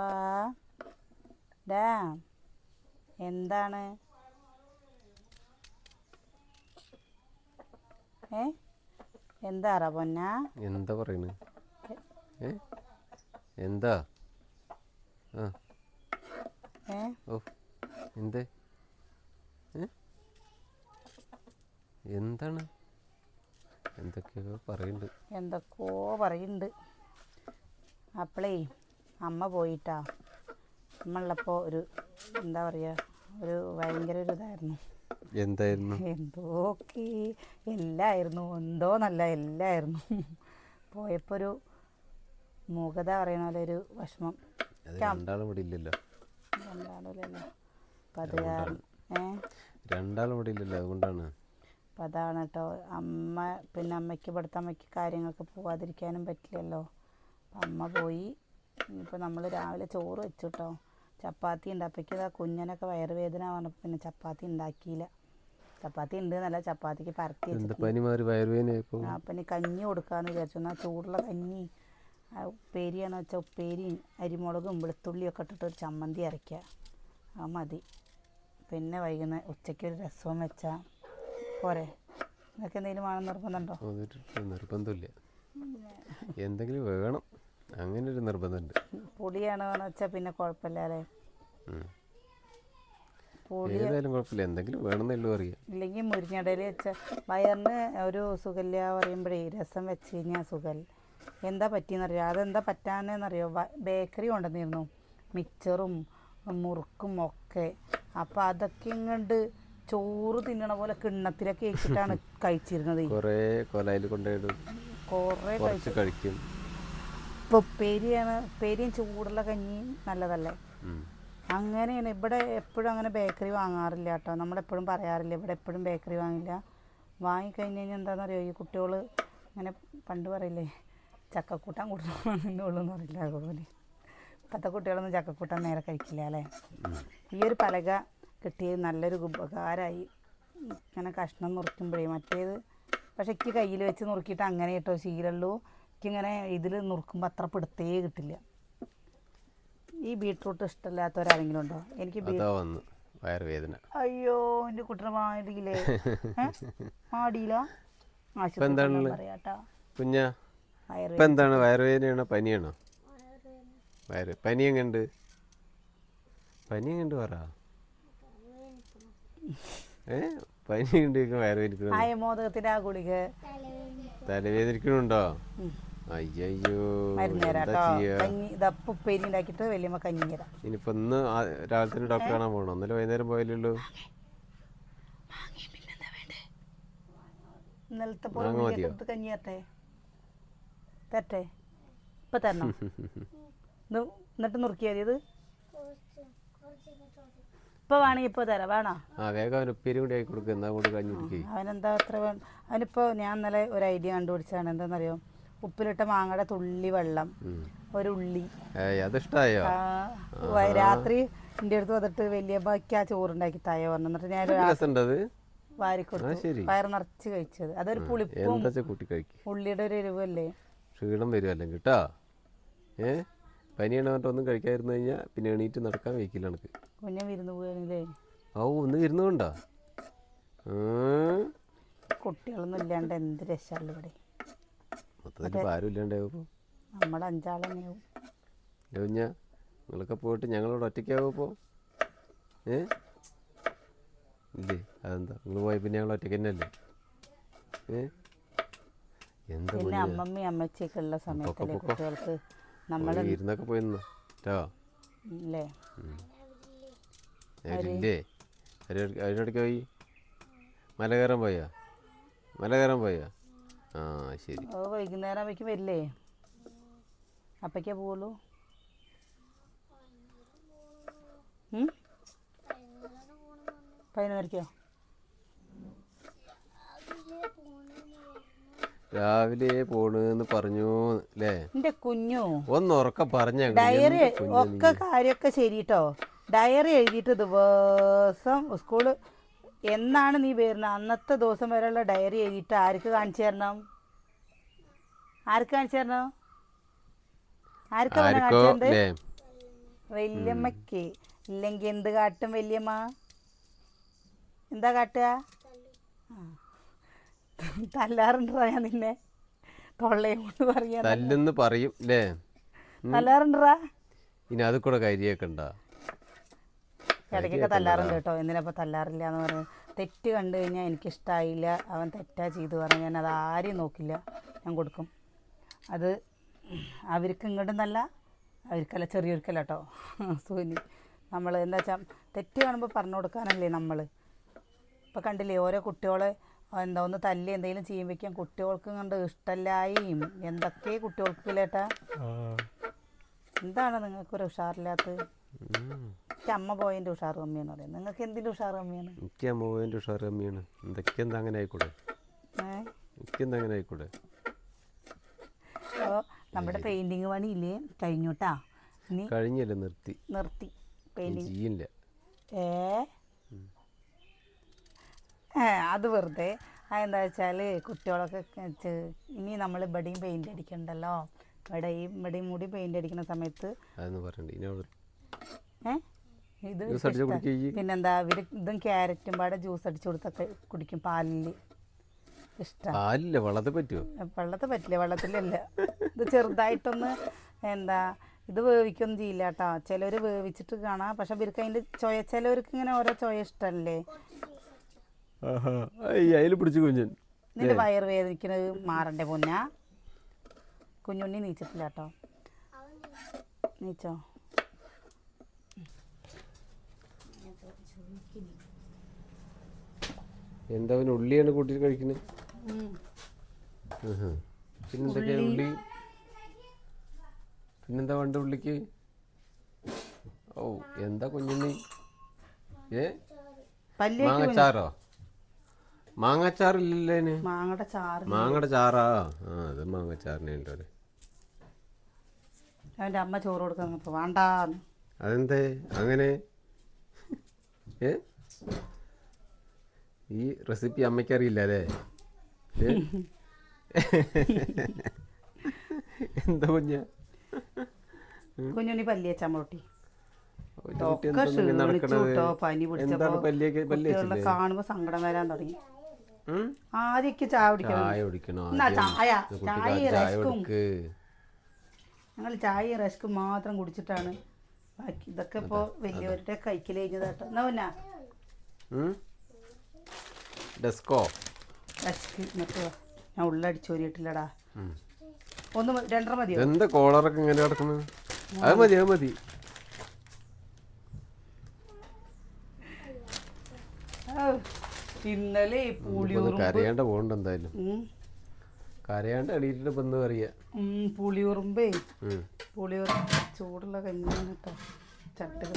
പാപ്പാ ഡാ എന്താണ്? ഏ? എന്താറാ പൊന്നാ? എന്താ പറയണ്? എന്താ? ഓ എന്തേ? എന്താണ്? എന്തൊക്കെയോ പറയുന്നുണ്ട് എന്തൊക്കെയോ പറയുന്നുണ്ട് അപ്പളേ അമ്മ പോയിട്ടാ. അമ്മ ഉള്ളപ്പോൾ ഒരു എന്താ പറയുക ഒരു ഭയങ്കര ഒരു ഇതായിരുന്നു. എന്തായിരുന്നു? എന്തോക്കെ എല്ലായിരുന്നു. എന്തോ നല്ല എല്ലായിരുന്നു. പോയപ്പോൾ ഒരു മൂകത പറയണ പോലെ ഒരു വിഷമം. രണ്ടാളും ഇവിടെ ഇല്ലല്ലോ. എന്താണല്ലോ അപ്പം അത് കാരണം ഏ? രണ്ടാളും ഇവിടെ ഇല്ലല്ലോ. അതുകൊണ്ടാണ്. അപ്പം അതാണ് കേട്ടോ അമ്മ പിന്നെ അമ്മയ്ക്ക് ഇവിടുത്തെ അമ്മയ്ക്ക് കാര്യങ്ങൾക്ക് പോവാതിരിക്കാനും പറ്റില്ലല്ലോ. അപ്പം അമ്മ പോയി. ഇനിയിപ്പോൾ നമ്മൾ രാവിലെ ചോറ് വെച്ചു കേട്ടോ ചപ്പാത്തി ഉണ്ട്. അപ്പോഴേക്കും ആ കുഞ്ഞനൊക്കെ വയറുവേദന പറഞ്ഞപ്പോൾ പിന്നെ ചപ്പാത്തി ഉണ്ടാക്കിയില്ല. ചപ്പാത്തി ഉണ്ട് എന്നല്ല ചപ്പാത്തിക്ക് പരത്തി അപ്പം ഇനി കഞ്ഞി കൊടുക്കാന്ന് വിചാരിച്ചു. എന്നാൽ ചൂടുള്ള കഞ്ഞി ആ, ഉപ്പേരിയാണെന്ന് വെച്ചാൽ ഉപ്പേരിയും അരിമുളകും വെളുത്തുള്ളിയൊക്കെ ഇട്ടിട്ട് ഒരു ചമ്മന്തി അരയ്ക്കുക ആ മതി. പിന്നെ വൈകുന്നേരം ഉച്ചയ്ക്ക് ഒരു രസവും വെച്ചാൽ പോരെ. നിങ്ങൾക്ക് എന്തെങ്കിലും വേണം നിർബന്ധമുണ്ടോ നിർബന്ധമില്ല. എന്തെങ്കിലും വേണം. അങ്ങനെ ഒരു നിർബന്ധമുണ്ട് പൊടിയാണെന്ന് വെച്ചാൽ പിന്നെ കുഴപ്പമില്ല അല്ലേ. പൊടി ഏതായാലും കുഴപ്പമില്ല എന്തെങ്കിലും വേണമെന്നല്ലോ അറിയാം. ഇല്ലെങ്കിൽ മുരിഞ്ഞടയിൽ വെച്ച വയറിന് ഒരു സുഖമില്ല പറയുമ്പോഴേ രസം വെച്ച് കഴിഞ്ഞാൽ സുഖം. എന്താ പറ്റിയെന്നറിയോ? അതെന്താ പറ്റാനെന്നറിയോ ബേക്കറി കൊണ്ടുവന്നിരുന്നു. മിക്സറും മുറുക്കും ഒക്കെ. അപ്പം അതൊക്കെ ഇങ്ങോട്ട് ചോറ് തിന്നണ പോലെ കിണ്ണത്തിലൊക്കെ വെച്ചിട്ടാണ് കഴിച്ചിരുന്നത്. കുറേ കൊലയിൽ കൊണ്ടുപോയിട്ട് കുറേ കഴിക്കും. ഇപ്പോൾ ഉപ്പേരിയാണ് ഉപ്പേരിയും ചൂടുള്ള കഞ്ഞിയും നല്ലതല്ലേ. അങ്ങനെയാണ്. ഇവിടെ എപ്പോഴും അങ്ങനെ ബേക്കറി വാങ്ങാറില്ല കേട്ടോ. നമ്മളെപ്പോഴും പറയാറില്ല ഇവിടെ എപ്പോഴും ബേക്കറി വാങ്ങില്ല. വാങ്ങിക്കഴിഞ്ഞ് കഴിഞ്ഞാൽ എന്താണെന്ന് എന്താണെന്നറിയോ ഈ കുട്ടികൾ അങ്ങനെ പണ്ട് പറയില്ലേ ചക്കക്കൂട്ടാൻ കൂട്ടുന്നുള്ളൂ എന്ന് പറയില്ല അതുപോലെ. ഇപ്പോഴത്തെ കുട്ടികളൊന്നും ചക്കക്കൂട്ടാൻ നേരെ കഴിക്കില്ല അല്ലേ? ഈ ഒരു പലക കിട്ടിയത് നല്ലൊരു ഉപകാരമായി ഇങ്ങനെ കഷ്ണം നുറുക്കുമ്പോഴേ മറ്റേത് പക്ഷെ എനിക്ക് കയ്യിൽ വെച്ച് നുറുക്കിയിട്ട് അങ്ങനെ കേട്ടോ ശീലമുള്ളൂ എനിക്കിങ്ങനെ ഇതിൽ നുറുക്കുമ്പോൾ അത്ര പിടുത്തേ കിട്ടില്ല. ഈ ബീട്രൂട്ട് ഇഷ്ടമില്ലാത്തവരാരെങ്കിലും ഉണ്ടോ? എനിക്ക് വന്ന് വയറുവേദന. അയ്യോ എന്റെ കുട്ടനെ മാടിയില്ലേ? മാടിയില്ല? ഇപ്പൊ കുഞ്ഞാ വയറ് എന്താണ്? വയറുവേദനയാണോ? പനിയാണോ? വയറ് പനി എങ്ങണ്ട് പനി എങ്ങണ്ട് പറ. ഏ? പനി ഉണ്ട് ഗുളിക. തലവേദനിക്കണുണ്ടോ. അയ്യോ മരുന്ന് തരാം കേട്ടോ. കഞ്ഞി ഇതപ്പം ഉപ്പേരി ഉണ്ടാക്കിയിട്ട് വലിയമ്മ കഞ്ഞി തരാം ഇനിയിപ്പോ ഇന്ന് ആ- രാവിലെ തന്നെ ഡോക്ടറെ കാണാൻ പോകണം ഇന്നലെ വൈകുന്നേരം പോയാലുള്ളൂ ഇന്നലത്തെ പോലെ മാങ്ങ ഗുളിക മതിയോ? എടുത്ത് കഞ്ഞി തരട്ടെ? തരട്ടെ? ഇപ്പം തരണം. ഇത് എന്നിട്ട് നുറുക്കിയാൽ മതി ഇത്? ഇപ്പം വേണമെങ്കിൽ ഇപ്പോൾ തരാം. വേണോ? ആ വേഗം അവന് ഉപ്പേരി കൂടി ആയി കൊടുക്കുക എന്നാ കൊണ്ട് അവനെന്താ അത്ര വേണം അവനിപ്പോൾ ഞാൻ ഇന്നലെ ഒരു ഐഡിയ കണ്ടുപിടിച്ചാണ് എന്താണെന്നറിയോ ഉപ്പിലിട്ട മാങ്ങയുടെ തുള്ളി വെള്ളം ഒരു ഉള്ളി അതിഷ്ടായോ? രാത്രി എന്റെ അടുത്ത് വന്നിട്ട് വലിയ ബാക്കി ആ ചോറുണ്ടാക്കി തായ പറഞ്ഞു എന്നിട്ട് ഞാൻ വാരിക്കൊടുത്തു വയറ് നിറച്ച് കഴിച്ചത്. അതൊരു പുളിപ്പും ഉള്ളിയുടെ ഒരു എരിവല്ലേ? ക്ഷീണം വരും അല്ലെങ്കിൽ കേട്ടാ? ഏ? പനിയാണ് പറഞ്ഞിട്ട് ഒന്നും കഴിക്കാതിരുന്നു കഴിഞ്ഞാൽ പിന്നെ എണീറ്റ് നടക്കാൻ വയ്ക്കില്ല എനിക്ക്. കുഞ്ഞൻ വിരുന്ന് പോയാണില്ലേ ഓ ഒന്ന് വരുന്നുണ്ടോ കുട്ടികളൊന്നും ഇല്ലാണ്ട് എന്ത് രസമുള്ളൂ ഇവിടെ. കുഞ്ഞ നിങ്ങളൊക്കെ പോയിട്ട് ഞങ്ങളോട് ഒറ്റയ്ക്കാവപ്പോൾ ഏ? ഇല്ലേ അതെന്താ? നിങ്ങൾ പോയി പിന്നെ ഞങ്ങൾ ഒറ്റയ്ക്ക് തന്നെയല്ലേ ഏ? എന്താ പിന്നെ കുഞ്ഞാ? അമ്മമ്മയും അമ്മച്ചിയൊക്കെ ഉള്ള സമയത്തല്ലേ കുട്ടികൾക്ക് നമ്മൾ ഇരുന്നൊക്കെ കേട്ടോ അല്ലേ അവരില്ലേ? പോയി? മല കയറാൻ പോയാ? മല കയറാൻ പോയാ? ആ ശരി. അത് വൈകുന്നേരം അവയ്ക്ക് വരില്ലേ? അപ്പയ്ക്കേ പോവുള്ളൂ? പതിനൊന്നരക്കോ? രാവിലെ പോണെന്ന് പറഞ്ഞു അല്ലേ എന്റെ കുഞ്ഞു. ഒന്ന് ഉറക്കം പറഞ്ഞ ഡയറി ഒക്കെ കാര്യമൊക്കെ ശരി കേട്ടോ ഡയറി എഴുതിയിട്ട് ദിവസം സ്കൂൾ എന്നാണ് നീ വരുന്നത് അന്നത്തെ ദിവസം വരെയുള്ള ഡയറി എഴുതിയിട്ട് ആർക്ക് കാണിച്ചു തരണം? ആർക്ക് കാണിച്ചു തരണം? ആർക്കാ കാണിച്ചു തരണ്ടേ? വല്യമ്മക്ക് ഇല്ലെങ്കിൽ എന്ത് കാട്ടും വല്യമ്മ? എന്താ കാട്ടുക. തല്ലാറുണ്ടോ ഞാൻ നിന്നെ. തൊള്ളയും പറയാ തല്ലെന്ന് പറയും അല്ലേ തല്ലാറുണ്ടാ ഇനി അത് കൂടെ കരിയൊക്കെ ഇടയ്ക്കൊക്കെ തല്ലാറുണ്ട് കേട്ടോ. എന്തിനപ്പോൾ തല്ലാറില്ല എന്ന് പറഞ്ഞു. തെറ്റ് കണ്ടു കഴിഞ്ഞാൽ എനിക്കിഷ്ടമായില്ല അവൻ തെറ്റാ ചെയ്തു പറഞ്ഞു ഞാൻ അത് ആരെയും നോക്കില്ല. ഞാൻ കൊടുക്കും. അത് അവർക്ക് ഇങ്ങോട്ടും നല്ല അവർക്കല്ല ചെറിയവർക്കല്ല കേട്ടോ. സൂനി നമ്മൾ എന്താ വെച്ചാൽ തെറ്റ് കാണുമ്പോൾ പറഞ്ഞു കൊടുക്കാനല്ലേ നമ്മൾ ഇപ്പം കണ്ടില്ലേ ഓരോ കുട്ടികളെ എന്താ ഒന്ന് തല്ലി എന്തെങ്കിലും ചെയ്യുമ്പോഴേക്കും കുട്ടികൾക്ക് കണ്ട് ഇഷ്ടമല്ലായും എന്തൊക്കെ കുട്ടികൾക്ക് ഇല്ലേട്ടാ എന്താണ് നിങ്ങൾക്കൊരു ഉഷാറില്ലാത്തത്? എനിക്ക് അമ്മ പോയതിന്റെ പറയും നിങ്ങൾക്ക് എന്തിന്റെ കമ്മിയാണ് എനിക്ക് ഉഷാർ കമ്മിയാണ് എന്തൊക്കെ എന്താ അങ്ങനെ ആയിക്കൂടെ? ഏഹ് എനിക്ക് എന്താ അങ്ങനെ ആയിക്കൂടെ? അപ്പോൾ നമ്മുടെ പെയിന്റിങ് പണിയില്ലേ? കഴിഞ്ഞുട്ടാ. കഴിഞ്ഞല്ലേ നിർത്തി. നിർത്തി. പെയിന്റിങ് ചെയ്യില്ല. ഏ? അത് വെറുതെ. അതെന്താ വെച്ചാൽ കുട്ടികളൊക്കെ ഇനി നമ്മൾ ഇവിടെയും പെയിന്റ് അടിക്കണ്ടല്ലോ? ഇവിടെയും ഇവിടെയും കൂടി പെയിന്റ് അടിക്കുന്ന സമയത്ത് ഏ? ഇത്? പിന്നെന്താ ഇവർ ഇതും ക്യാരറ്റും പാടെ ജ്യൂസ് അടിച്ചു കൊടുത്തൊക്കെ കുടിക്കും. പാലിൽ ഇഷ്ടം. പാലില്ല വെള്ളത്തിൽ പറ്റുമോ വെള്ളത്തെ പറ്റില്ല വെള്ളത്തിലല്ല. ഇത് ചെറുതായിട്ടൊന്ന് എന്താ ഇത് വേവിക്കൊന്നും ചെയ്യില്ല കേട്ടോ. ചിലർ വേവിച്ചിട്ട് കാണാം. പക്ഷെ ഇവർക്ക് അതിന്റെ ചോയ ചിലവർക്ക് ഇങ്ങനെ ഓരോ ചോയ ഇഷ്ടമല്ലേ? അതിൽ പിടിച്ചു കുഞ്ഞൻ. നിന്റെ വയറ് വേദനിക്കുന്നത് മാറണ്ടേ പൊന്ന? കുഞ്ഞുണ്ണി നീച്ചിട്ടില്ല കേട്ടോ. നീച്ചോ? എന്താ അവന് ഉള്ളിയാണ് കൂട്ടി കഴിക്കുന്നത് പിന്നെന്തൊക്കെയാ ഉള്ളി. പിന്നെന്താ വേണ്ട ഉള്ളിക്ക്? ഓ എന്താ കുഞ്ഞുണ്ണി? ഏ? മാങ്ങച്ചാറോ? മാങ്ങച്ചാറില്ലല്ലേ മാങ്ങയുടെ ചാറ്. ആ അത് മാങ്ങച്ചാറിനെ ഉണ്ടോ അവന്റെ അമ്മ ചോറ് കൊടുക്കുന്നപ്പോൾ വേണ്ടാന്ന്. അതെന്തേ? അങ്ങനെ? ഏ? ഈ റെസിപ്പി അമ്മയ്ക്ക് അറിയില്ല അല്ലേ? എന്താ കുഞ്ഞ? കുഞ്ഞുണ്ണി പല്ലി വെച്ചാൽ കാണുമ്പോ സങ്കടം വരാൻ തുടങ്ങി? ആദ്യമൊക്കെ ചായ കുടിക്കണം. ഞങ്ങൾ ചായ? റസ്ക്കും മാത്രം കുടിച്ചിട്ടാണ് ബാക്കി ഇതൊക്കെ ഇപ്പോൾ വലിയവരുടെ കൈക്കിൽ കഴിഞ്ഞതാട്ടോ എന്നാ പിന്നെ? ഡെസ്കോ ഡെസ്ക് എന്നിട്ട് ഞാൻ ഉള്ളടിച്ചോരിയിട്ടില്ലടാ ഉം. ഒന്ന് രണ്ടര മതിയോ? ഇതെന്താ കോളറൊക്കെ ഇങ്ങനെ കിടക്കുന്നത് അത് മതി അത് മതി. ഇന്നലെ കരയാണ്ട് പോകണ്ട എന്തായാലും. കരയാണ്ട് എണീറ്റിട്ട് ഇപ്പം എന്താ പറയാ പുളിയൂറുമ്പേ ഉം. പുളിയൂർ ചൂടുള്ള കഞ്ഞിയാണ് കേട്ടോ ചട്ടുകൾ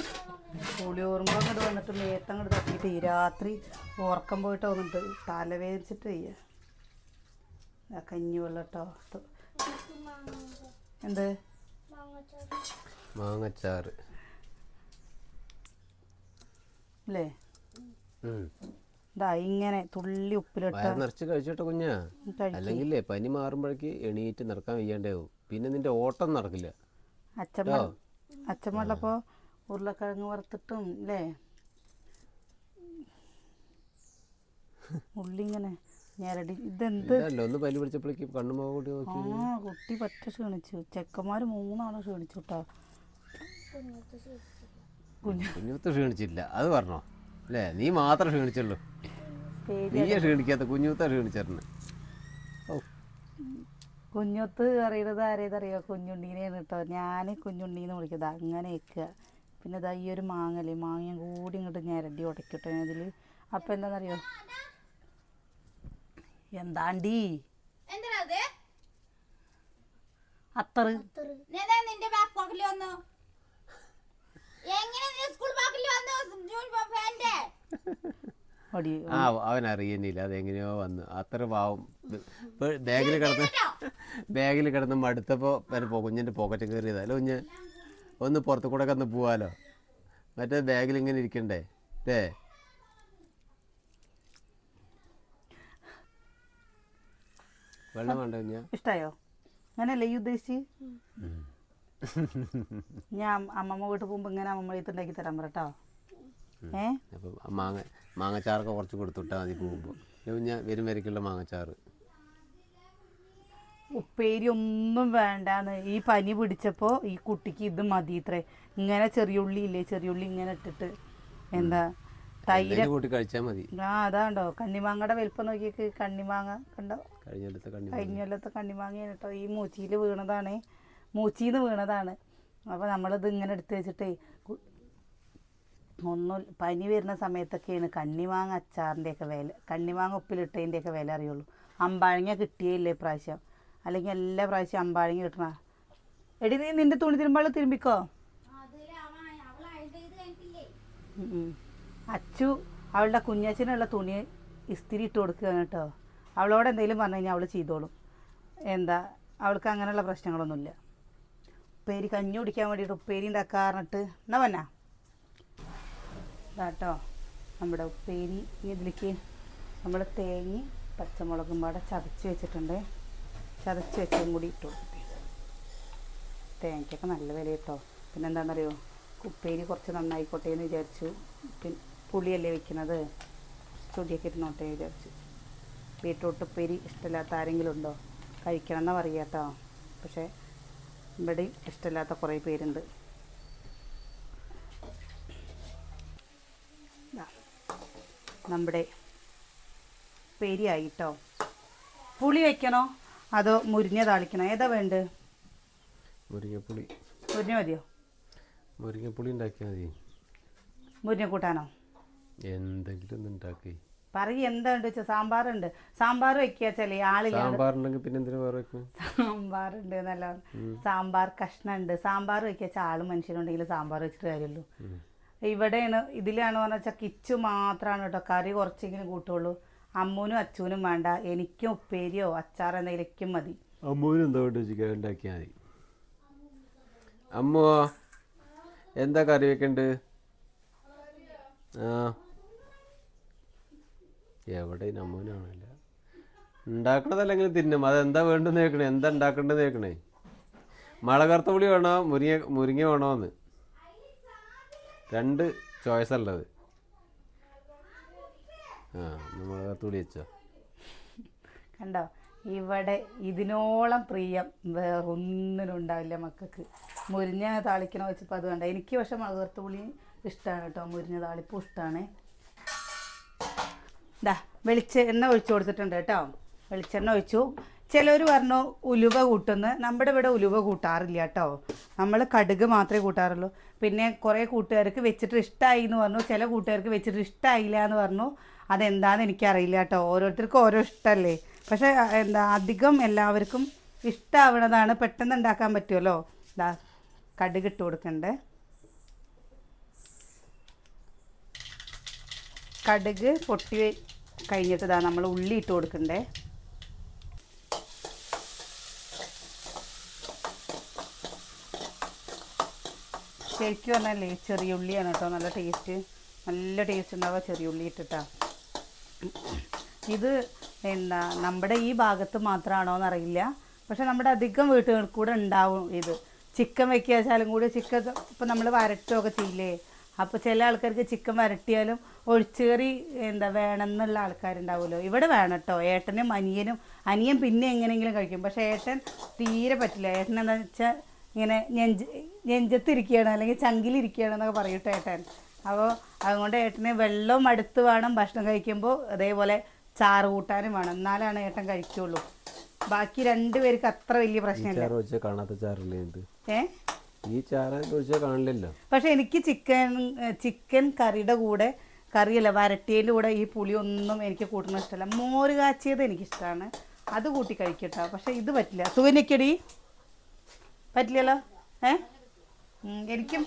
പുളിയൂറുമ്പോ അങ്ങോട്ട് വന്നിട്ട് മേത്തങ്ങോട്ട് തട്ടിയിട്ട് ഈ രാത്രി ഉറക്കം പോയിട്ട് വന്നിട്ട് തലവേദിച്ചിട്ട് വയ്യ ആ കഞ്ഞി വെള്ളം കേട്ടോ എന്ത്? മാങ്ങച്ചാറ്. അല്ലേ ഇങ്ങനെ തുള്ളി ഉപ്പിലിട്ട് നിറച്ച് കഴിച്ചോട്ടെ കുഞ്ഞാ. അല്ലെങ്കിൽ അല്ലെങ്കിലേ പനി മാറുമ്പോഴേക്ക് എണീറ്റ് നടക്കാൻ വയ്യാണ്ടാവും. പിന്നെ നിന്റെ ഓട്ടം നടക്കില്ല. അച്ഛമ്മ അച്ഛമ്മള്ളപ്പോൾ ഉരുളക്കിഴങ്ങ് വറുത്തിട്ടും അല്ലേ ഉള്ളിങ്ങനെ ഞെരടി. ഇതെന്ത്? ഒന്ന് പനി പിടിച്ചപ്പോഴേക്ക് നോക്കി. ആ കുട്ടി പറ്റ ക്ഷീണിച്ചു. ചെക്കന്മാര് മൂന്നാളും ക്ഷീണിച്ചു കേട്ടോ കുഞ്ഞു കുഞ്ഞുത്ത് ക്ഷീണിച്ചില്ല. അത് പറഞ്ഞോ. അല്ലേ നീ മാത്രം ക്ഷീണിച്ചുള്ളൂ. നീയെ ക്ഷീണിക്കാത്ത കുഞ്ഞുത്ത ക്ഷീണിച്ചിരുന്നു ഓ കുഞ്ഞൊത്ത് അറിയണത് ആരേതറിയോ? കുഞ്ഞുണ്ണീനെയാണ് കേട്ടോ ഞാൻ കുഞ്ഞുണ്ണീന്ന് വിളിക്കുന്നത് അങ്ങനെ വെക്കുക പിന്നെ ഇതാ ഈ ഒരു മാങ്ങല്ലേ? മാങ്ങയും കൂടി ഇങ്ങോട്ട് ഞെരടി ഉടക്കട്ടെ ഇതിൽ അപ്പം എന്താണെന്നറിയോ എന്താണ്ടി? അത്തറ്. നിന്റെ ബാക്ക് പോക്കറ്റിൽ വന്നു? എങ്ങനെ സ്കൂൾ ബാക്കിൽ വന്നു? ആ അവൻ അറിയുന്നില്ല. അതെങ്ങനെയോ വന്ന്. അത്ര പാവം. ബാഗിൽ കിടന്ന് ബാഗിൽ കിടന്ന് മടുത്തപ്പോൾ പോ കുഞ്ഞിന്റെ പോക്കറ്റ് കയറിയതാ അല്ലോ കുഞ്ഞ്? ഒന്ന് പുറത്തു കൂടെ ഒക്കെ ഒന്ന് പോവാലോ. മറ്റേ ബാഗിൽ ഇങ്ങനെ ഇരിക്കണ്ടേ? അല്ലേ വെള്ളം വേണ്ട കുഞ്ഞ? ഇഷ്ടായോ? അങ്ങനെയല്ലേ ഈ ഉദ്ദേശിച്ച്? ഞാൻ അമ്മമ്മ വീട്ടിൽ പോകുമ്പോൾ ഇങ്ങനെ അമ്മമ്മ എഴുത്തുണ്ടാക്കി ഉണ്ടാക്കി തരാൻ പറട്ടോ ഏ? അപ്പം മാങ്ങ മാങ്ങച്ചാറൊക്കെ കുറച്ച് കൊടുത്തുവിട്ടാൽ മതി പോകുമ്പോൾ ഞാൻ വരും വരയ്ക്കുള്ള മാങ്ങച്ചാറ്. ഉപ്പേരി ഒന്നും വേണ്ടാന്ന്. ഈ പനി പിടിച്ചപ്പോൾ ഈ കുട്ടിക്ക് ഇത് മതി ഇത്രേ. ഇങ്ങനെ ചെറിയുള്ളി ഇല്ലേ? ചെറിയുള്ളി ഇങ്ങനെ ഇട്ടിട്ട് എന്താ? തൈര് കൂട്ടി കഴിച്ചാൽ മതി. ആ അതാണ്ടോ? കണ്ണിമാങ്ങയുടെ വലിപ്പം നോക്കിയേക്ക് കണ്ണിമാങ്ങ കണ്ടോ? കഴിഞ്ഞ കൊല്ലത്തെ കണ്ണിമാങ്ങയാണ് കേട്ടോ ഈ മൂച്ചിയിൽ വീണതാണ്. മൂച്ചിന്ന് വീണതാണ്. അപ്പോൾ നമ്മളിത് ഇങ്ങനെ എടുത്ത് വെച്ചിട്ടേ ഒന്നും പനി വരുന്ന സമയത്തൊക്കെയാണ് കണ്ണിമാങ്ങ അച്ചാറിന്റെയൊക്കെ വില കണ്ണിമാങ്ങ ഉപ്പിലിട്ടതിന്റെയൊക്കെ വില അറിയുള്ളൂ. അമ്പാഴങ്ങ കിട്ടിയില്ലേ ഇപ്രാവശ്യം? അല്ലെങ്കിൽ എല്ലാ പ്രാവശ്യം അമ്പാഴങ്ങ കിട്ടണ? എടി നീ നിന്റെ തുണി തിരുമ്പാൾ തിരുമ്പിക്കോ. അച്ചു അവളുടെ കുഞ്ഞച്ഛനുള്ള തുണി ഇസ്തിരി ഇട്ട് കൊടുക്കുകയാണ് കേട്ടോ. അവളോട് എന്തെങ്കിലും പറഞ്ഞു കഴിഞ്ഞാൽ അവൾ ചെയ്തോളും. എന്താ അവൾക്ക് അങ്ങനെയുള്ള പ്രശ്നങ്ങളൊന്നുമില്ല. ഉപ്പേരി കഞ്ഞി കുടിക്കാൻ വേണ്ടിയിട്ട് ഉപ്പേരി ഉണ്ടാക്കാറിട്ട് എന്നാ പന്ന? ഇതാട്ടോ. നമ്മുടെ ഉപ്പേരി. ഇതിലേക്ക് നമ്മൾ തേങ്ങി പച്ചമുളകും പാടെ ചതച്ച് വെച്ചിട്ടുണ്ട്. ചതച്ച് വെച്ചതും കൂടി ഇട്ട് കൊടുത്തിട്ട്. തേങ്ങയ്ക്കൊക്കെ നല്ല വില കേട്ടോ പിന്നെ എന്താണെന്നറിയോ ഉപ്പേരി കുറച്ച് നന്നായിക്കോട്ടെ എന്ന് വിചാരിച്ചു. പിന്നെ പുളിയല്ലേ വെക്കുന്നത് ചൊടിയൊക്കെ ഇരുന്നോട്ടെ വിചാരിച്ചു. ബീട്രൂട്ട് ഉപ്പേരി ഇഷ്ടമില്ലാത്ത ആരെങ്കിലും ഉണ്ടോ? കഴിക്കണം എന്നാ പറയുക കേട്ടോ പക്ഷേ ഇവിടെ ഇഷ്ടമില്ലാത്ത കുറേ പേരുണ്ട്. നമ്മുടെ പെരിയായിട്ടോ? പുളി വെക്കണോ? അതോ മുരിഞ്ഞ താളിക്കണോ? ഏതാ വേണ്ടത്? മുരിങ്ങപ്പുളി. മുരിഞ്ഞ മതിയോ? മുരിങ്ങപ്പുളി ഉണ്ടാക്കിയാൽ മതി. മുരിഞ്ഞ കൂട്ടാനോ? എന്തെങ്കിലും ഒന്ന് ഉണ്ടാക്കി. പറയും എന്താണ്ട് വെച്ചാൽ സാമ്പാറുണ്ട്. സാമ്പാർ വെക്കുക വെച്ചാലേ ആളില്ല സാമ്പാറുണ്ടെങ്കിൽ പിന്നെ എന്തിനു വേറെ സാമ്പാറുണ്ട് നല്ല സാമ്പാർ കഷ്ണുണ്ട്. സാമ്പാർ വെക്കുക ആൾ മനുഷ്യരുണ്ടെങ്കിൽ സാമ്പാർ വെച്ചിട്ട് കാര്യമുള്ളൂ. ഉം. ഇവിടെയാണ് ഇതിലാണ് പറഞ്ഞാൽ കിച്ചു മാത്രമാണ് കേട്ടോ കറി കുറച്ചെങ്കിലും കൂട്ടുള്ളൂ. അമ്മൂനും അച്ചൂനും വേണ്ട. എനിക്കും ഉപ്പേരിയോ അച്ചാർ എന്തെങ്കിലും മതി. അമ്മൂനും എന്താ മതി. അമ്മോ എന്താ കറി വെക്കണ്ട്? ആ. എവിടെ അമ്മൂനാണല്ല. ഉണ്ടാക്കണതല്ലെങ്കിൽ തിന്നും. അതെന്താ വേണ്ടെന്ന് കേൾക്കണേ എന്താ ഉണ്ടാക്കേണ്ടത് കേൾക്കണേ മുളകറുത്ത പുളി വേണോ? മുരിങ്ങ മുരിങ്ങ വേണോന്ന് രണ്ട് ചോയ്സ് ഉള്ളത് ആ നമ്മൾ തുളി വെച്ചോ. കണ്ടോ? ഇവിടെ ഇതിനോളം പ്രിയം വേറെ ഒന്നിനും ഉണ്ടാവില്ല മക്കൾക്ക്. മുരിഞ്ഞ താളിക്കണ വെച്ചപ്പോൾ അത് വേണ്ട എനിക്ക് പക്ഷെ മകർത്തുള്ളി ഇഷ്ടമാണ് കേട്ടോ. മുരിഞ്ഞ താളിപ്പും ഇഷ്ടമാണ് ദാ വെളിച്ചെണ്ണ ഒഴിച്ചു കൊടുത്തിട്ടുണ്ട് കേട്ടോ. വെളിച്ചെണ്ണ ഒഴിച്ചു. ചിലർ പറഞ്ഞു ഉലുവ കൂട്ടുന്നു. നമ്മുടെ ഇവിടെ ഉലുവ കൂട്ടാറില്ല കേട്ടോ നമ്മൾ കടുക് മാത്രമേ കൂട്ടാറുള്ളൂ. പിന്നെ കുറേ കൂട്ടുകാർക്ക് വെച്ചിട്ട് ഇഷ്ടമായി എന്ന് പറഞ്ഞു. ചില കൂട്ടുകാർക്ക് വെച്ചിട്ട് ഇഷ്ടമായില്ല എന്ന് പറഞ്ഞു. അതെന്താണെന്ന് എനിക്കറിയില്ല കേട്ടോ ഓരോരുത്തർക്കും ഓരോ ഇഷ്ടമല്ലേ പക്ഷേ എന്താ അധികം എല്ലാവർക്കും ഇഷ്ടമാവണതാണ് പെട്ടെന്ന് ഉണ്ടാക്കാൻ പറ്റുമല്ലോ ദാ കടുക് ഇട്ട് കൊടുക്കണ്ടേ. കടുക് പൊട്ടി കഴിഞ്ഞിട്ട് ഇതാ നമ്മൾ ഉള്ളി ഇട്ട് കൊടുക്കണ്ടേ. ശരിക്കും പറഞ്ഞാലേ ചെറിയ ഉള്ളിയാണ് കേട്ടോ. നല്ല ടേസ്റ്റ് നല്ല ടേസ്റ്റ് ഉണ്ടാവുക ചെറിയ ഉള്ളി ഇട്ടിട്ടാ. ഇത് എന്താ നമ്മുടെ ഈ ഭാഗത്ത് മാത്രമാണോ എന്നറിയില്ല. പക്ഷെ നമ്മുടെ അധികം വീട്ടുകളിൽ കൂടെ ഉണ്ടാവും ഇത്. ചിക്കൻ വെക്കുക വെച്ചാലും കൂടി ചിക്കൻ ഇപ്പം നമ്മൾ വരട്ടുകയൊക്കെ ചെയ്യില്ലേ? അപ്പോൾ ചില ആൾക്കാർക്ക് ചിക്കൻ വരട്ടിയാലും ഒഴിച്ചുകറി എന്താ വേണമെന്നുള്ള ആൾക്കാരുണ്ടാവുമല്ലോ. ഇവിടെ വേണം കേട്ടോ. ഏട്ടനും അനിയനും അനിയൻ പിന്നെ എങ്ങനെയെങ്കിലും കഴിക്കും. പക്ഷേ ഏട്ടൻ തീരെ പറ്റില്ല. ഏട്ടൻ എന്താ വെച്ചാൽ ഇങ്ങനെ നെഞ്ച് നെഞ്ചത്തിരിക്കുകയാണ് അല്ലെങ്കിൽ ചങ്കിലിരിക്കുകയാണ് എന്നൊക്കെ പറയട്ടെ ഏട്ടൻ. അപ്പോൾ അതുകൊണ്ട് ഏട്ടന് വെള്ളം അടുത്ത് വേണം ഭക്ഷണം കഴിക്കുമ്പോൾ അതേപോലെ ചാറ് കൂട്ടാനും വേണം. എന്നാലാണ് ഏട്ടൻ കഴിക്കുള്ളൂ. ബാക്കി രണ്ട് പേർക്ക് അത്ര വലിയ പ്രശ്നമില്ല. കാണാത്ത ചാറില്ലേ ഈ ചാറ് കാണില്ലല്ലോ പക്ഷെ എനിക്ക് ചിക്കൻ ചിക്കൻ കറിയുടെ കൂടെ കറിയല്ല വരട്ടിയതിന്റെ കൂടെ ഈ പുളി ഒന്നും എനിക്ക് കൂട്ടുന്ന ഇഷ്ടമല്ല. മോര് കാച്ചിയത് എനിക്കിഷ്ടമാണ്. അത് കൂട്ടി കഴിക്കട്ടോ. പക്ഷെ ഇത് പറ്റില്ല. സുഖനിക്കടി പറ്റില്ലല്ലോ? ഏഹ് എനിക്കും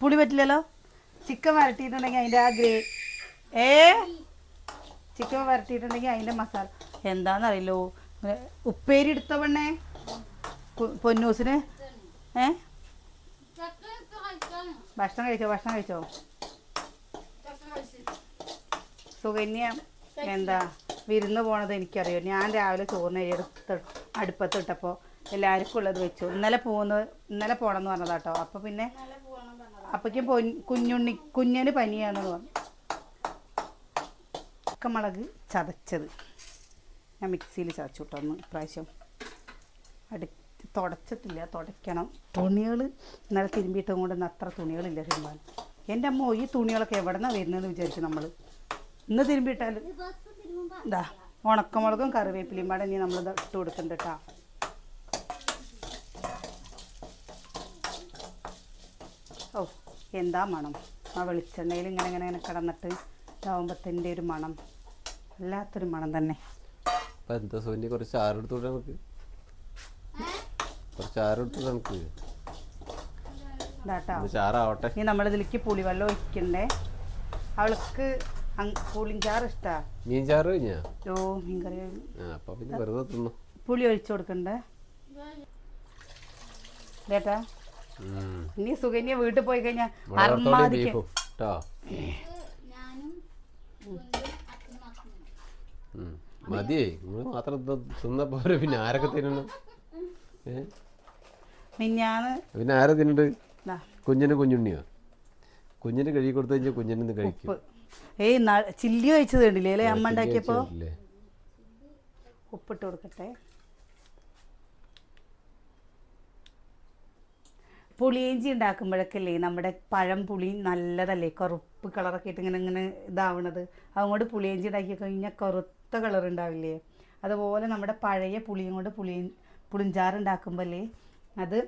പുളി പറ്റില്ലല്ലോ. ചിക്കൻ വരട്ടിയിട്ടുണ്ടെങ്കിൽ അതിന്റെ ആ ഗ്രേ ഏ? ചിക്കൻ വരട്ടിയിട്ടുണ്ടെങ്കിൽ അതിന്റെ മസാല എന്താണെന്നറിയില്ലോ ഉപ്പേരി എടുത്ത പെണ്ണേ? പൊന്നൂസിന്? ഏ? ഭക്ഷണം കഴിച്ചോ? ഭക്ഷണം കഴിച്ചോ? സുകന്യ എന്താ? വിരുന്ന് പോണത് എനിക്കറിയോ. ഞാൻ രാവിലെ ചോറിന് എടുത്ത് അടുപ്പത്ത് ഇട്ടപ്പോൾ എല്ലാവർക്കും ഉള്ളത് വെച്ചു. ഇന്നലെ പോകുന്നത് ഇന്നലെ പോകണം എന്ന് പറഞ്ഞതാട്ടോ. അപ്പോൾ പിന്നെ അപ്പോഴേക്കും പൊൻ കുഞ്ഞുണ്ണി കുഞ്ഞിന് പനിയാണെന്ന് പറഞ്ഞു. ഉണക്കമുളക് ചതച്ചത്. ഞാൻ മിക്സിയിൽ ചതച്ചു കേട്ടോ ഒന്ന് ഇപ്രാവശ്യം. അടു തുടച്ചിട്ടില്ല തുടയ്ക്കണം. തുണികൾ ഇന്നലെ തിരുമ്പിയിട്ടും കൊണ്ട് അത്ര തുണികളില്ല തിരുമ്പാൻ. എന്റെ അമ്മ ഈ തുണികളൊക്കെ എവിടെ നിന്നാണ് വരുന്നതെന്ന് വിചാരിച്ചു നമ്മൾ ഇന്ന് തിരുമ്പിയിട്ടാൽ എന്താ ഇതാ ഉണക്കമുളകും കറിവേപ്പിലയും പാടെ ഇനി നമ്മൾ ഇട്ട് കൊടുക്കണ്ട കേട്ടോ ഓ എന്താ മണം? ആ വെളിച്ചെണ്ണയിൽ ഇങ്ങനെ ഇങ്ങനെ ഇങ്ങനെ കിടന്നിട്ട് ഇതാവുമ്പത്തിന്റെ ഒരു മണം. വല്ലാത്തൊരു മണം തന്നെ. അപ്പം എന്താ സോന്യ കുറച്ച് ചാറെടുത്തോട്ടെ നമുക്ക്? കുറച്ച് ചാറെടുത്തോട്ടെ നമുക്ക്? ഇതാട്ടോ. ഇത് ചാറാവട്ടെ. ഇനി നമ്മളിതിലേക്ക് പുളിവെള്ളം ഒഴിക്കണ്ടേ? അവൾക്ക് പുളിഞ്ചാറ് ഇഷ്ടാ. മീൻചാറ് കഴിഞ്ഞാ? ഓ മീൻകറി അപ്പം പിന്നെ വെറുതെ തിന്നു. പുളി ഒഴിച്ചു കൊടുക്കണ്ടേ? കേട്ടാ ഉം. ഇനി സുകന്യ വീട്ടിൽ പോയി കഴിഞ്ഞാൽ മതിയേ നിങ്ങൾ മാത്രം ഇത് പോരെ. പിന്നെ ആരൊക്കെ തിന്നണം? പിന്നെ ആരെ തിന്നുണ്ട്? കുഞ്ഞിന് കുഞ്ഞുണ്ണിയോ? കുഞ്ഞിന് കഴുകി കൊടുത്തു കഴിഞ്ഞാൽ കുഞ്ഞിന് കഴിക്കും. ഏയ് ചില്ലി കഴിച്ചത് കണ്ടില്ലേ? അല്ലേ അമ്മ ഉണ്ടാക്കിയപ്പോ? ഉപ്പിട്ട് കൊടുക്കട്ടെ. പുളിയിഞ്ചി ഉണ്ടാക്കുമ്പോഴൊക്കെയല്ലേ നമ്മുടെ പഴം പുളി നല്ലതല്ലേ? കറുപ്പ് കളറൊക്കെ ആയിട്ട് ഇങ്ങനെ ഇങ്ങനെ ഇതാവണത്. അതുകൊണ്ട് പുളിയിഞ്ചി ഉണ്ടാക്കി കഴിഞ്ഞാൽ കറുത്ത കളർ ഉണ്ടാവില്ലേ? അതുപോലെ നമ്മുടെ പഴയ പുളിയും കൊണ്ട് പുളി പുളിഞ്ചാറ് ഉണ്ടാക്കുമ്പോഴല്ലേ അത്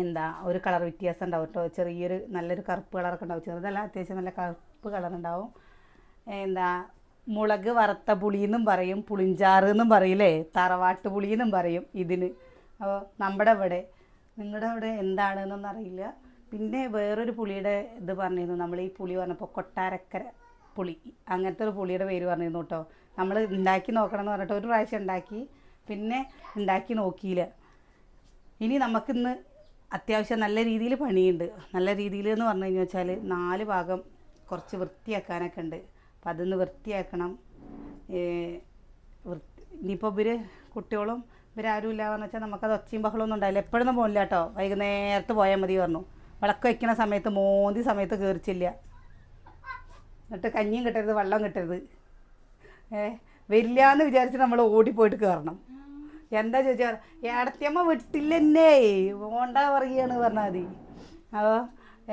എന്താ ഒരു കളർ വ്യത്യാസം ഉണ്ടാവും കേട്ടോ. ചെറിയൊരു നല്ലൊരു കറുപ്പ് കളറൊക്കെ ഉണ്ടാവും. ചെറുതല്ല അത്യാവശ്യം നല്ല കറുപ്പ് കളർ ഉണ്ടാവും. എന്താ മുളക് വറുത്ത പുളി എന്നും പറയും പുളിഞ്ചാറ് എന്നും പറയില്ലേ തറവാട്ട് പുളി എന്നും പറയും ഇതിന്. അപ്പോൾ നമ്മുടെ ഇവിടെ നിങ്ങളുടെ അവിടെ എന്താണെന്നൊന്നും അറിയില്ല പിന്നെ വേറൊരു പുളിയുടെ ഇത് പറഞ്ഞിരുന്നു. നമ്മൾ ഈ പുളി പറഞ്ഞപ്പോൾ കൊട്ടാരക്കര പുളി. അങ്ങനത്തെ ഒരു പുളിയുടെ പേര് പറഞ്ഞിരുന്നു കേട്ടോ നമ്മൾ ഉണ്ടാക്കി നോക്കണം എന്ന് പറഞ്ഞിട്ട് ഒരു പ്രാവശ്യം ഉണ്ടാക്കി പിന്നെ ഉണ്ടാക്കി നോക്കിയില്ല. ഇനി നമുക്കിന്ന് അത്യാവശ്യം നല്ല രീതിയിൽ പണിയുണ്ട്. നല്ല രീതിയിൽ എന്ന് പറഞ്ഞു കഴിഞ്ഞു വെച്ചാൽ നാല് ഭാഗം കുറച്ച് വൃത്തിയാക്കാനൊക്കെ ഉണ്ട് അപ്പം അതൊന്ന് വൃത്തിയാക്കണം. വൃത്തി ഇനിയിപ്പോൾ ഇവർ കുട്ടികളും ഇവരാരും ഇല്ലാന്ന് വെച്ചാൽ നമുക്കത് ഒച്ചയും ബഹളമൊന്നും ഉണ്ടായില്ല എപ്പോഴൊന്നും പോകില്ല കേട്ടോ. വൈകുന്നേരത്ത് പോയാൽ മതി പറഞ്ഞു. വിളക്ക് വയ്ക്കുന്ന സമയത്ത് മോന്തി സമയത്ത് കയറിച്ചില്ല എന്നിട്ട് കഞ്ഞിയും കിട്ടരുത് വെള്ളം കിട്ടരുത്. ഏ വരില്ല എന്ന് വിചാരിച്ച് നമ്മൾ ഓടിപ്പോയിട്ട് കയറണം എന്താ ചോദിച്ചാൽ ഏടത്തിയമ്മ വിട്ടില്ലെന്നേ. പോണ്ട പറയുകയാണ് പറഞ്ഞാൽ മതി. അപ്പോൾ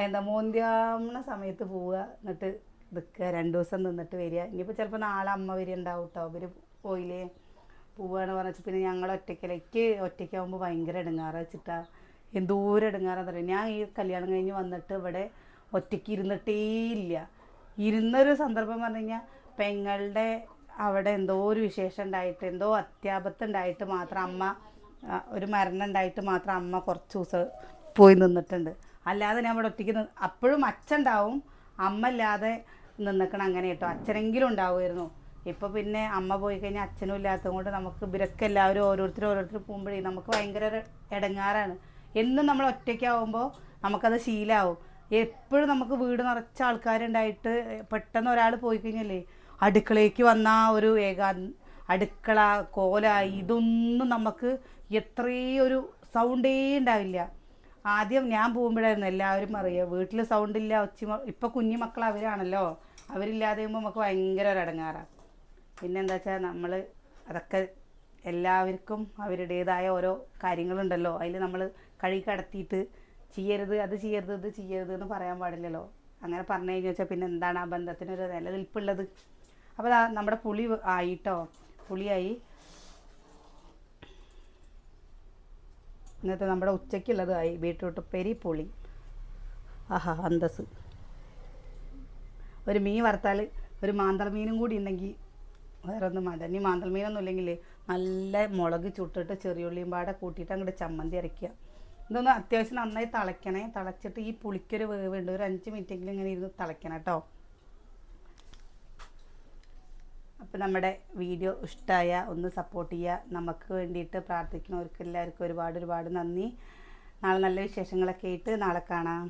എന്താ മോന്തിയാമണ സമയത്ത് പോവുക. എന്നിട്ട് നിൽക്കുക രണ്ട് ദിവസം നിന്നിട്ട് വരിക. ഇനിയിപ്പോൾ ചിലപ്പോൾ നാളെ അമ്മ വരുന്നുണ്ടാവും കേട്ടോ അവർ പോയില്ലേ? പോവുകയാണ് പറഞ്ഞാൽ പിന്നെ ഞങ്ങൾ ഒറ്റയ്ക്കല്ല എനിക്ക് ഒറ്റയ്ക്കാവുമ്പോൾ ഭയങ്കര ഇടങ്ങാറ വെച്ചിട്ടാ. എന്തോരം ഇടങ്ങാറാന്ന് പറയും ഞാൻ ഈ കല്യാണം കഴിഞ്ഞ് വന്നിട്ട് ഇവിടെ ഒറ്റയ്ക്ക് ഇരുന്നിട്ടേ ഇല്ല. ഇരുന്നൊരു സന്ദർഭം പറഞ്ഞു കഴിഞ്ഞാൽ പെങ്ങളുടെ അവിടെ എന്തോ ഒരു വിശേഷം ഉണ്ടായിട്ട് എന്തോ അത്യാപത്ത് ഉണ്ടായിട്ട് മാത്രം അമ്മ ഒരു മരണം ഉണ്ടായിട്ട് മാത്രം അമ്മ കുറച്ച് ദിവസം പോയി നിന്നിട്ടുണ്ട്. അല്ലാതെ ഞാൻ ഇവിടെ ഒറ്റയ്ക്ക് അപ്പോഴും അച്ഛൻ ഉണ്ടാവും. അമ്മ ഇല്ലാതെ നിന്നിക്കണം അങ്ങനെ കേട്ടോ. അച്ഛനെങ്കിലും ഉണ്ടാവുമായിരുന്നു. ഇപ്പോൾ പിന്നെ അമ്മ പോയി കഴിഞ്ഞാൽ അച്ഛനും ഇല്ലാത്തത് കൊണ്ട് നമുക്ക് ഇവരൊക്കെ എല്ലാവരും ഓരോരുത്തർ ഓരോരുത്തർ പോകുമ്പോഴേ നമുക്ക് ഭയങ്കര ഒരു ഇടങ്ങാറാണ് എന്നും നമ്മൾ ഒറ്റയ്ക്കാവുമ്പോൾ നമുക്കത് ശീലമാവും എപ്പോഴും നമുക്ക് വീട് നിറച്ച ആൾക്കാരുണ്ടായിട്ട് പെട്ടെന്ന് ഒരാൾ പോയി കഴിഞ്ഞല്ലേ അടുക്കളയ്ക്ക് വന്ന ഒരു ഏകാ അടുക്കള കോല ഇതൊന്നും നമുക്ക് എത്രയും ഒരു സൗണ്ടേ ഉണ്ടാവില്ല. ആദ്യം ഞാൻ പോകുമ്പോഴായിരുന്നു എല്ലാവരും അറിയുക വീട്ടിൽ സൗണ്ടില്ല ഒച്ച ഇപ്പം കുഞ്ഞു മക്കൾ അവരാണല്ലോ. അവരില്ലാതെ നമുക്ക് ഭയങ്കര ഒരു ഇടങ്ങാറാണ് പിന്നെന്താ വെച്ചാൽ നമ്മൾ അതൊക്കെ എല്ലാവർക്കും അവരുടേതായ ഓരോ കാര്യങ്ങളുണ്ടല്ലോ. അതിൽ നമ്മൾ കഴി കടത്തിയിട്ട് ചെയ്യരുത് അത് ചെയ്യരുത് ഇത് ചെയ്യരുത് എന്ന് പറയാൻ പാടില്ലല്ലോ. അങ്ങനെ പറഞ്ഞു കഴിഞ്ഞു വെച്ചാൽ പിന്നെ എന്താണ് ആ ബന്ധത്തിനൊരു നിലനിൽപ്പുള്ളത്? അപ്പോൾ നമ്മുടെ പുളി ആയിട്ടോ? പുളിയായി. ഇന്നത്തെ നമ്മുടെ ഉച്ചയ്ക്കുള്ളതായി ബീട്രൂട്ട് പെരി പുളി. ആഹാ അന്തസ് ഒരു മീൻ വറുത്താൽ ഒരു മാന്തൾ മീനും കൂടി ഉണ്ടെങ്കിൽ വേറെ ഒന്നും വേണ്ട ഇനി മാന്തൽ മീനൊന്നും ഇല്ലെങ്കിൽ നല്ല മുളക് ചുട്ടിട്ട് ചെറിയുള്ളിയും പാടെ കൂട്ടിയിട്ട് അങ്ങോട്ട് ചമ്മന്തി അരയ്ക്കുക ഇതൊന്ന് അത്യാവശ്യം നന്നായി തിളയ്ക്കണേ. തിളച്ചിട്ട് ഈ പുളിക്കൊരു വേവുണ്ട്. ഒരു അഞ്ച് മിനിറ്റെങ്കിലും ഇങ്ങനെ ഇരുന്ന് തിളയ്ക്കണം കേട്ടോ അപ്പോൾ നമ്മുടെ വീഡിയോ ഇഷ്ടമായ ഒന്ന് സപ്പോർട്ട് ചെയ്യുക നമുക്ക് വേണ്ടിയിട്ട് പ്രാർത്ഥിക്കുന്നവർക്ക് എല്ലാവർക്കും ഒരുപാട് ഒരുപാട് നന്ദി. നാളെ നല്ല വിശേഷങ്ങളൊക്കെ ആയിട്ട് നാളെ കാണാം.